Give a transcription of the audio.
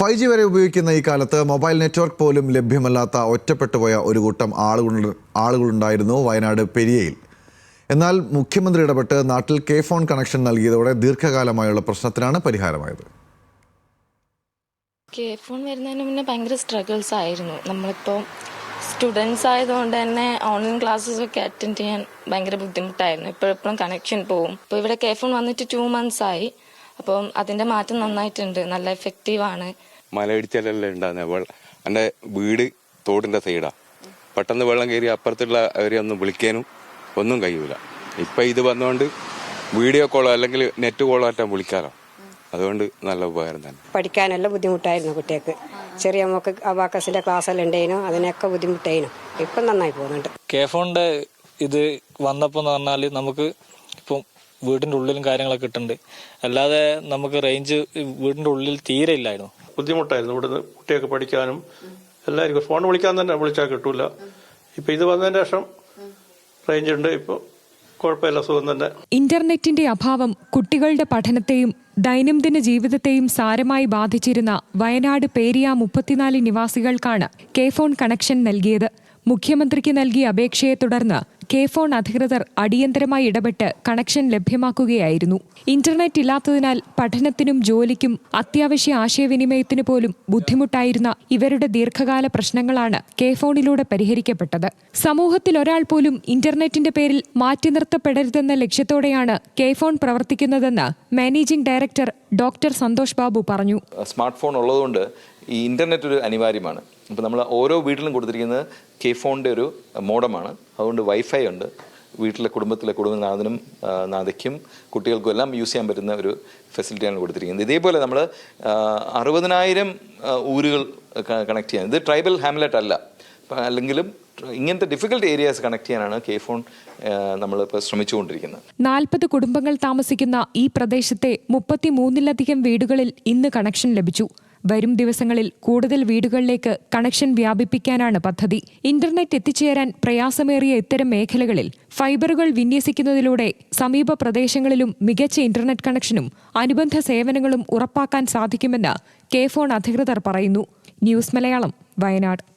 Five G വരെ ഉപയോഗിക്കുന്ന ഈ കാലത്ത് മൊബൈൽ നെറ്റ്വർക്ക് പോലും ലഭ്യമല്ലാത്ത ഒറ്റപ്പെട്ടുപോയ ഒരു കൂട്ടം ആളുകൾ ആളുകളുണ്ടായിരുന്നു വയനാട് പെരിയയിൽ. എന്നാൽ മുഖ്യമന്ത്രി ഇടപെട്ട് നാട്ടിൽ കെ ഫോൺ കണക്ഷൻ നൽകിയതോടെ ദീർഘകാലമായുള്ള പ്രശ്നത്തിനാണ് പരിഹാരമായത്. കെ ഫോൺ വരുന്നതിന് മുന്നേ ഭയങ്കര സ്ട്രഗിൾസ് ആയിരുന്നു. നമ്മളിപ്പോൾ സ്റ്റുഡൻസ് ആയതുകൊണ്ട് തന്നെ ഓൺലൈൻ ക്ലാസ്സസ് ഒക്കെ അറ്റൻഡ് ചെയ്യാൻ ഭയങ്കര ബുദ്ധിമുട്ടായിരുന്നു. ഇപ്പോഴെപ്പോഴും കണക്ഷൻ പോവും. ഇപ്പോൾ ഇവിടെ കെ ഫോൺ വന്നിട്ട് ടു മന്ത്സ് ആയി. അപ്പം അതിന്റെ മാറ്റം നന്നായിട്ടുണ്ട്. നല്ല എഫക്റ്റീവ് ആണ്. മലയിടിച്ചാലല്ലേ ഉണ്ടാകുന്നത് വെള്ളം എന്റെ വീട് തോടിന്റെ സൈഡാ പെട്ടെന്ന് വെള്ളം കയറി അപ്പുറത്തുള്ള അവരെ ഒന്ന് വിളിക്കാനും ഒന്നും കഴിയൂല. ഇപ്പം ഇത് വന്നുകൊണ്ട് വീഡിയോ കോളോ അല്ലെങ്കിൽ നെറ്റ് കോളോ ആറ്റാൻ വിളിക്കാലോ അതുകൊണ്ട് നല്ല ഉപകാരം തന്നെ. പഠിക്കാനെല്ലാം ബുദ്ധിമുട്ടായിരുന്നു കുട്ടികൾക്ക്. ചെറിയ നമുക്ക് അബാക്കസിന്റെ ക്ലാസ് എല്ലാം ഉണ്ടായിരുന്നു അതിനൊക്കെ ബുദ്ധിമുട്ടായിരുന്നു ഇപ്പം നന്നായി പോകുന്നുണ്ട്. കെ ഫോണിന്റെ ഇത് വന്നപ്പോൾ എന്ന് പറഞ്ഞാൽ നമുക്ക് ഇപ്പം വീടിന്റെ ഉള്ളിലും കാര്യങ്ങളൊക്കെ കിട്ടുന്നുണ്ട് അല്ലാതെ നമുക്ക് റേഞ്ച് വീടിന്റെ ഉള്ളിൽ തീരെ ഇല്ലായിരുന്നു. ബുദ്ധിമുട്ടായിരുന്നു. ഇവിടുന്ന് കുട്ടിയൊക്കെ പഠിക്കാനും എല്ലാവർക്കും ഫോൺ വിളിക്കാൻ തന്നെ വിളിച്ചാൽ കിട്ടൂല. ഇപ്പൊ ഇത് വന്നതിന് ശേഷം റേഞ്ച് ഉണ്ട്. ഇപ്പോൾ കുഴപ്പമില്ല. സുഖം തന്നെ. ഇന്റർനെറ്റിന്റെ അഭാവം കുട്ടികളുടെ പഠനത്തെയും ദൈനംദിന ജീവിതത്തെയും സാരമായി ബാധിച്ചിരുന്ന വയനാട് പേരിയ മുപ്പത്തിനാല് നിവാസികൾക്കാണ് കെ ഫോൺ കണക്ഷൻ നൽകിയത്. മുഖ്യമന്ത്രിക്ക് നൽകിയ അപേക്ഷയെ തുടർന്ന് കെ ഫോൺ അധികൃതർ അടിയന്തരമായി ഇടപെട്ട് കണക്ഷൻ ലഭ്യമാക്കുകയായിരുന്നു. ഇന്റർനെറ്റ് ഇല്ലാത്തതിനാൽ പഠനത്തിനും ജോലിക്കും അത്യാവശ്യ ആശയവിനിമയത്തിനു പോലും ബുദ്ധിമുട്ടായിരുന്ന ഇവരുടെ ദീർഘകാല പ്രശ്നങ്ങളാണ് കെ ഫോണിലൂടെ പരിഹരിക്കപ്പെട്ടത്. സമൂഹത്തിൽ ഒരാൾ പോലും ഇന്റർനെറ്റിന്റെ പേരിൽ മാറ്റി നിർത്തപ്പെടരുതെന്ന ലക്ഷ്യത്തോടെയാണ് കെ ഫോൺ പ്രവർത്തിക്കുന്നതെന്ന് managing director doctor Santhosh Babu പറഞ്ഞു. സ്മാർട്ട് ഫോൺ ഉള്ളതുകൊണ്ട് ഈ ഇന്റർനെറ്റ് ഒരു അനിവാര്യമാണ്. അപ്പോൾ നമ്മൾ ഓരോ വീട്ടിലും കൊടുത്തിരിക്കുന്നത് കെ ഫോണിന്റെ ഒരു മോഡമാണ്. അതുകൊണ്ട് വൈഫൈ ഉണ്ട്. വീട്ടിലെ കുടുംബത്തിലെ കുടുംബനാഥനും നാഥനും നാഥയ്ക്കും കുട്ടികൾക്കും എല്ലാം യൂസ് ചെയ്യാൻ പറ്റുന്ന ഒരു ഫെസിലിറ്റിയാണ് കൊടുത്തിരിക്കുന്നത്. ഇതേപോലെ നമ്മൾ അറുപതിനായിരം ഊരുകൾ കണക്ട് ചെയ്യാൻ. ഇത് ട്രൈബൽ ഹാംലെറ്റ് അല്ല. അല്ലെങ്കിലും ഇങ്ങനത്തെ ഡിഫിക്കൽട്ട് ഏരിയാസ് കണക്ട് ചെയ്യാനാണ് കെ ഫോൺ നമ്മളിപ്പോൾ ശ്രമിച്ചുകൊണ്ടിരിക്കുന്നത്. നാൽപ്പത് കുടുംബങ്ങൾ താമസിക്കുന്ന ഈ പ്രദേശത്തെ മുപ്പത്തിമൂന്നിലധികം വീടുകളിൽ ഇന്ന് കണക്ഷൻ ലഭിച്ചു. വരും ദിവസങ്ങളിൽ കൂടുതൽ വീടുകളിലേക്ക് കണക്ഷൻ വ്യാപിപ്പിക്കാനാണ് പദ്ധതി. ഇന്റർനെറ്റ് എത്തിച്ചേരാൻ പ്രയാസമേറിയ ഇത്തരം മേഖലകളിൽ ഫൈബറുകൾ വിന്യസിക്കുന്നതിലൂടെ സമീപ പ്രദേശങ്ങളിലും മികച്ച ഇന്റർനെറ്റ് കണക്ഷനും അനുബന്ധ സേവനങ്ങളും ഉറപ്പാക്കാൻ സാധിക്കുമെന്ന് കെ ഫോൺ അധികൃതർ പറയുന്നു. ന്യൂസ് മലയാളം വയനാട്.